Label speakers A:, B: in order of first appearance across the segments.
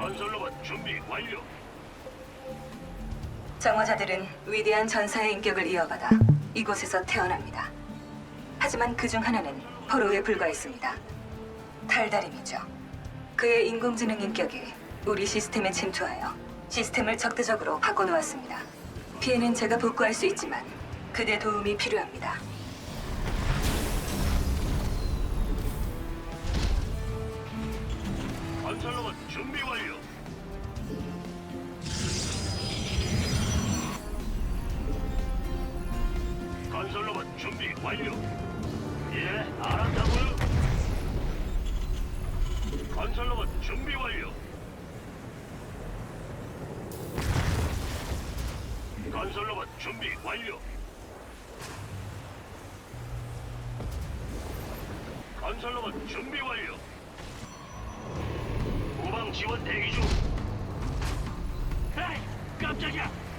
A: 건설로봇 준비 완료.
B: 정화자들은 위대한 전사의 인격을 이어받아 이곳에서 태어납니다. 하지만 그 중 하나는 포로에 불과했습니다. 달달임이죠. 그의 인공지능 인격이 우리 시스템에 침투하여 시스템을 적대적으로 바꿔놓았습니다. 피해는 제가 복구할 수 있지만 그대 도움이 필요합니다.
A: 건설로봇 준비 완료. 건설로봇 준비 완료. 예, 알았다고요. 건설로봇 준비 완료. 건설로봇 준비 완료. 건설로봇 준비 완료. 후방 지원 대기 중. 에이, 깜짝이야.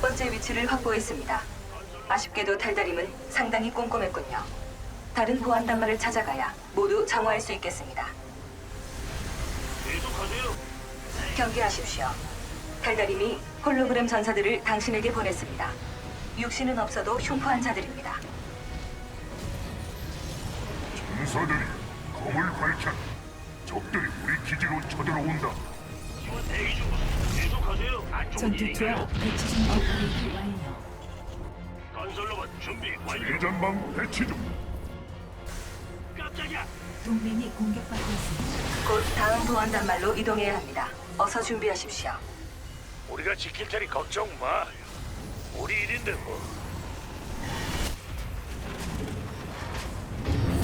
B: 첫 번째 위치를 확보했습니다. 아쉽게도 달달임은 상당히 꼼꼼했군요. 다른 보안 단말을 찾아가야 모두 정화할 수 있겠습니다.
A: 계속하세요.
B: 경계하십시오. 달달임이 홀로그램 전사들을 당신에게 보냈습니다. 육신은 없어도 흉포한 자들입니다.
C: 전사들이 검을 밝혔. 적들이 우리 기지로 쳐들어온다.
D: 전투
A: 일인가요?
D: 투하 배치 중 업그레이드 완료.
A: 건설로봇 준비 완료.
C: 대전방 배치 중.
A: 깜짝이야.
D: 동맹이 공격받고 있습니다.
B: 곧 다음 보안 단 말로 이동해야 합니다. 어서 준비하십시오.
E: 우리가 지킬 테니 걱정 마. 우리 일인데 뭐.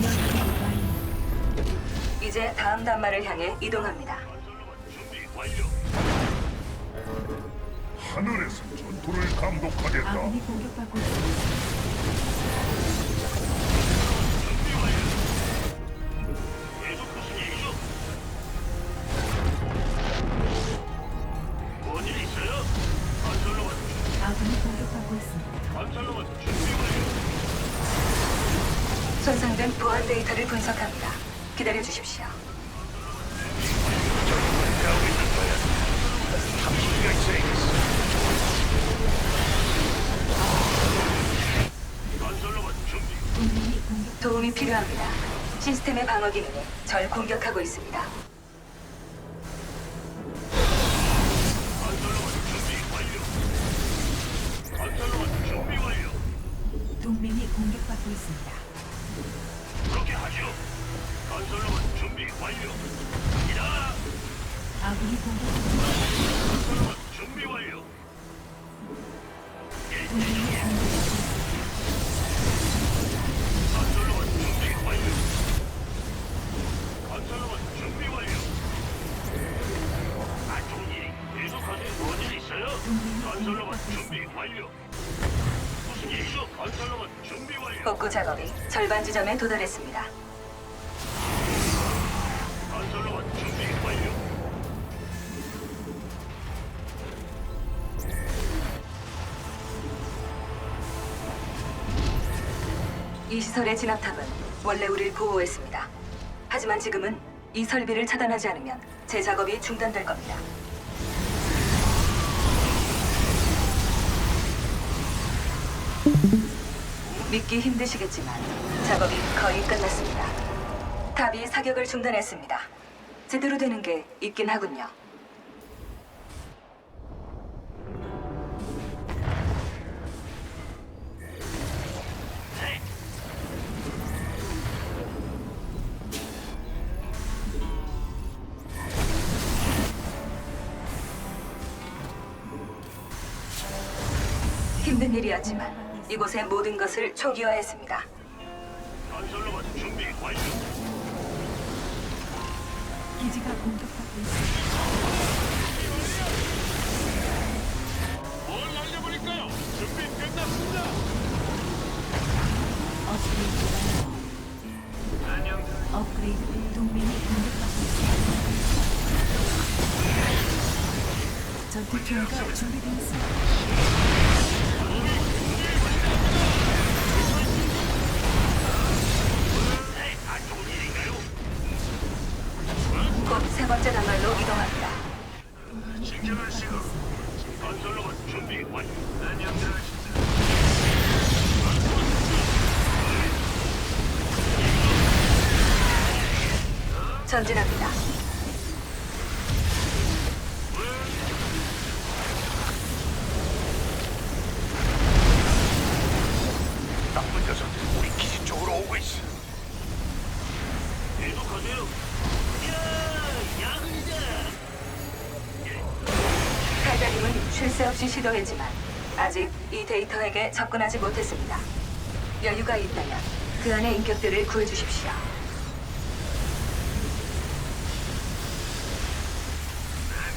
D: 연구 완료.
B: 이제 다음 단말을 향해 이동합니다.
A: 완료.
C: 하늘에서 전투를 감독하겠다.
D: 아군이 공격받고 있습니다.
A: 준비 완료. 계속 무슨 얘기죠? 뭔일 있어요? 건설로봇
D: 아군이 공격받고 있습니다.
A: 건설로봇 준비 완료.
B: 손상된 보안 데이터를 분석합니다. 기다려 주십시오. 필요합니다. 시스템의 방어 기능이 절 공격하고 있습니다. 절반 지점에 도달했습니다. 이 시설의 진압탑은 원래 우리를 보호했습니다. 하지만 지금은 이 설비를 차단하지 않으면 제 작업이 중단될 겁니다. 믿기 힘드시겠지만 작업이 거의 끝났습니다. 탑이 사격을 중단했습니다. 제대로 되는 게 있긴 하군요. 힘든 일이었지만 이곳의 모든 것을 초기화했습니다.
A: 뭘 날려버릴까요? 준비 끝났습니다.
D: 업그레이드 완료.
A: 안녕.
D: 업그레이드 동맹이 공격받고 있습니다. 전투 투하가 준비되었습니다.
B: 전진합니다.
E: 나쁜 녀석들이 우리 기지 쪽으로 오고 있어.
A: 계속하세요. 야, 야근이다.
B: 달달님은 쉴 새 없이 시도했지만 아직 이 데이터에게 접근하지 못했습니다. 여유가 있다면 그 안의 인격들을 구해주십시오.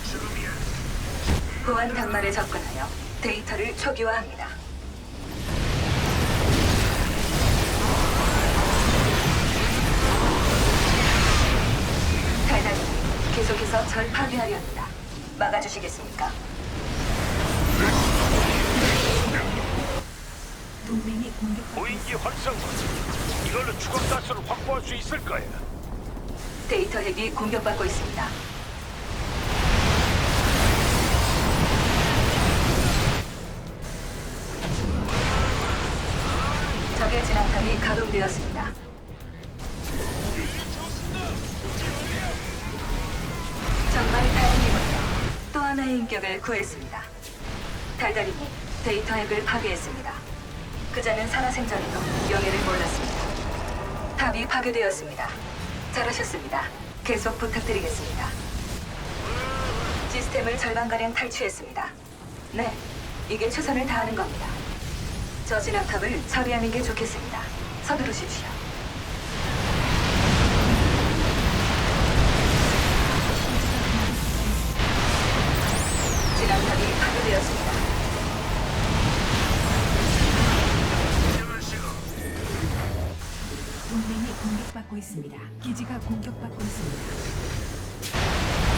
A: 지금이야.
B: 보안 단말에 접근하여 데이터를 초기화합니다. 달달님, 계속해서 절 파괴하려 합니다. 막아주시겠습니까?
D: 동맹이 공격받고
E: 무인기 활성화. 이걸로 추가 가스를 확보할 수 있을 거야.
B: 데이터 핵이 공격받고 있습니다. 가동되었습니다. 정말 다행이군요. 또 하나의 인격을 구했습니다. 달달이니 데이터 핵을 파괴했습니다. 그자는 살아생전에도 명예를 몰랐습니다. 탑이 파괴되었습니다. 잘하셨습니다. 계속 부탁드리겠습니다. 시스템을 절반가량 탈취했습니다. 네, 이게 최선을 다하는 겁니다. 저 진압탑을 처리하는 게 좋겠습니다. 서두르십시오. 진압탑이 파괴되었습니다.
D: 동맹이 공격받고 있습니다. 기지가 공격받고 있습니다.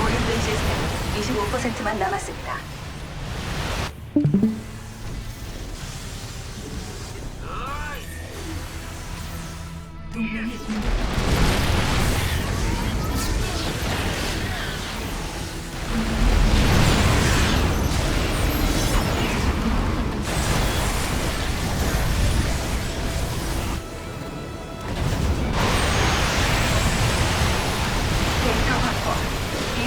B: 오염된 시스템 25%만 남았습니다.
D: 이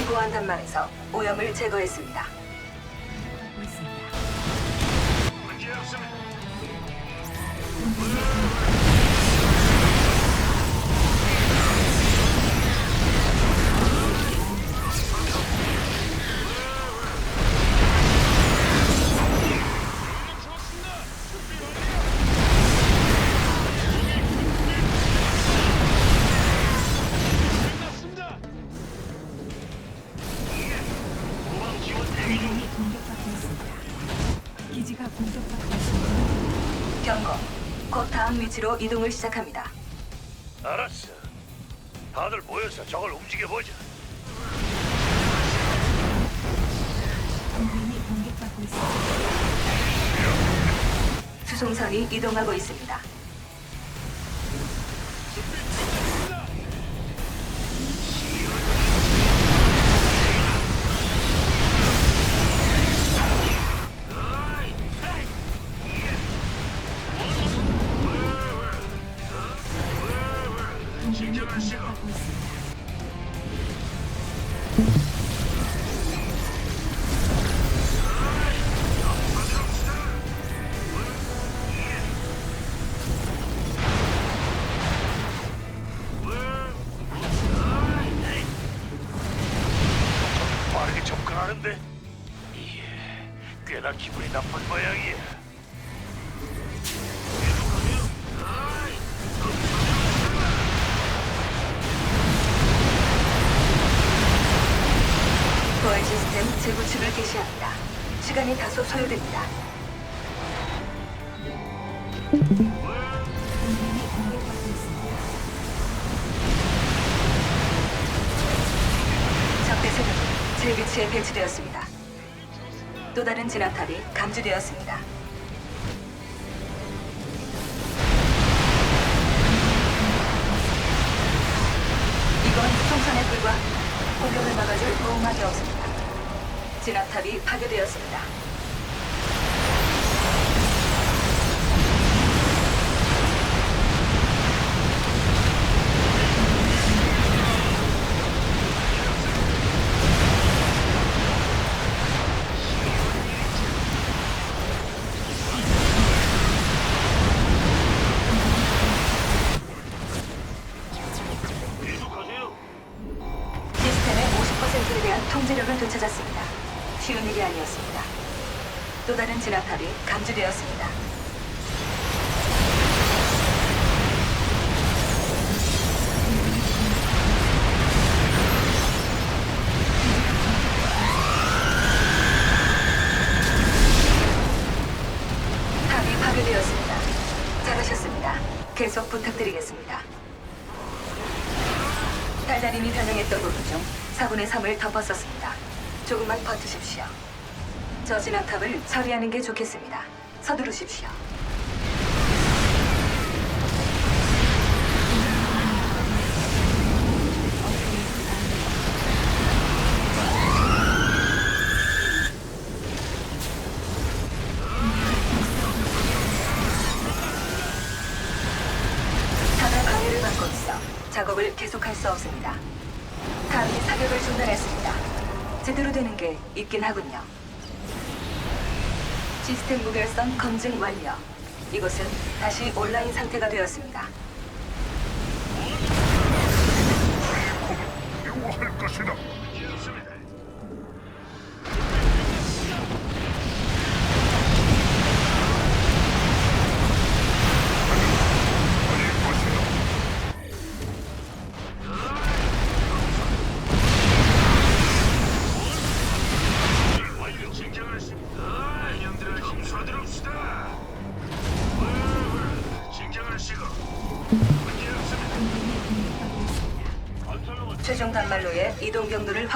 B: 보안 단말에서 오염을 제거했습니다. 위치로 이동을 시작합니다.
E: 알았어. 다들 모여서 저걸 움직여보자.
D: 동맹이 공격받고 있습니다.
B: 수송선이 이동하고 있습니다. 적대 세력이 제 위치에 배치되었습니다. 또 다른 진압탑이 감지되었습니다. 이건 총선에 불과합니다. 공격을 막아줄 보호막이 없습니다. 진압탑이 파괴되었습니다. 저 진압탑을 처리하는 게 좋겠습니다. 서두르십시오. 작업을 계속할 수 없습니다. 탑이 사격을 중단했습니다. 제대로 되는 게 있긴 하군요. 시스템 무결성 검증 완료. 이곳은 다시 온라인 상태가 되었습니다.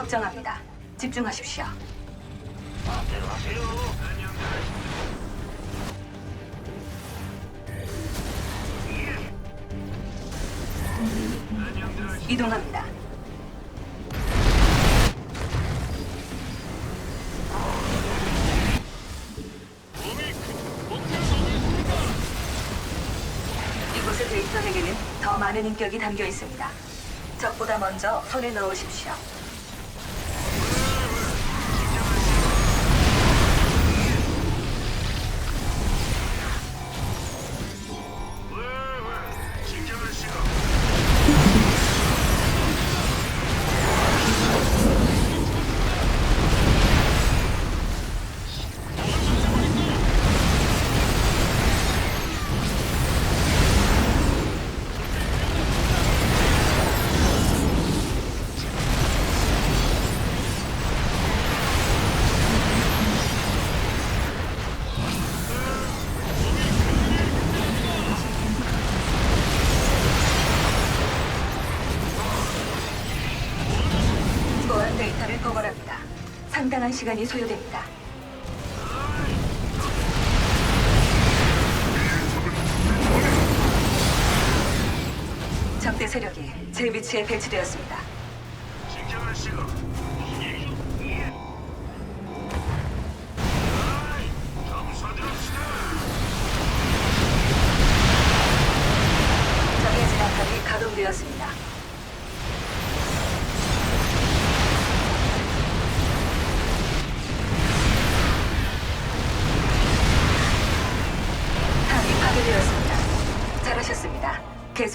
B: 경로를 확정합니다. 집중하십시오. 이동합니다. 이곳의 데이터에게는 더 많은 인격이 담겨 있습니다. 적보다 먼저 손에 넣으십시오. 상당한 시간이 소요됩니다. 적대 세력이 제 위치에 배치되었습니다. 가동되었습니다.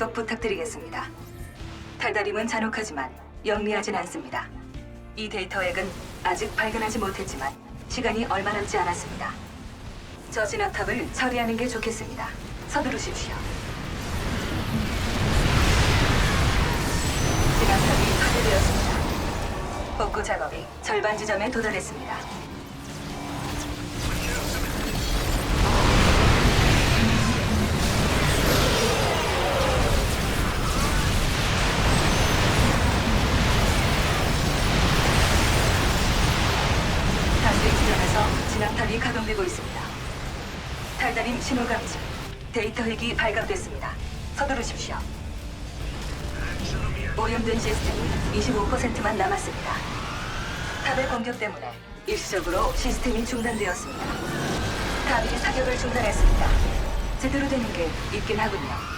B: 계속 부탁드리겠습니다. 달달임은 잔혹하지만 영리하진 않습니다. 이 데이터액은 아직 발견하지 못했지만 시간이 얼마 남지 않았습니다. 저 진압탑을 처리하는 게 좋겠습니다. 서두르십시오. 진압탑이 파괴되었습니다. 복구 작업이 절반 지점에 도달했습니다. 신호 감지. 데이터 핵이 발각됐습니다. 서두르십시오. 오염된 시스템이 25%만 남았습니다. 탑의 공격 때문에 일시적으로 시스템이 중단되었습니다. 탑이 사격을 중단했습니다. 제대로 되는 게 있긴 하군요.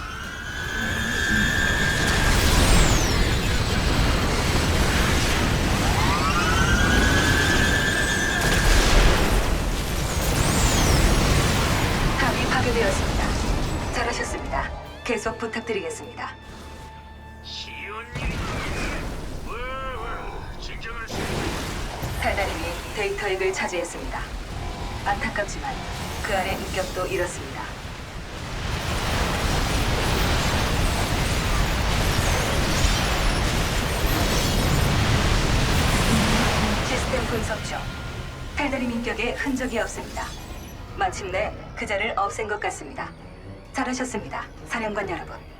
B: 계속 부탁드리겠습니다.
A: 쉬운 일이
B: 달달임이 데이터 핵을 차지했습니다. 안타깝지만 그 안의 인격도 잃었습니다. 시스템 분석 중 달달임 인격에 흔적이 없습니다. 마침내 그 자를 없앤 것 같습니다. 잘하셨습니다, 사령관 여러분.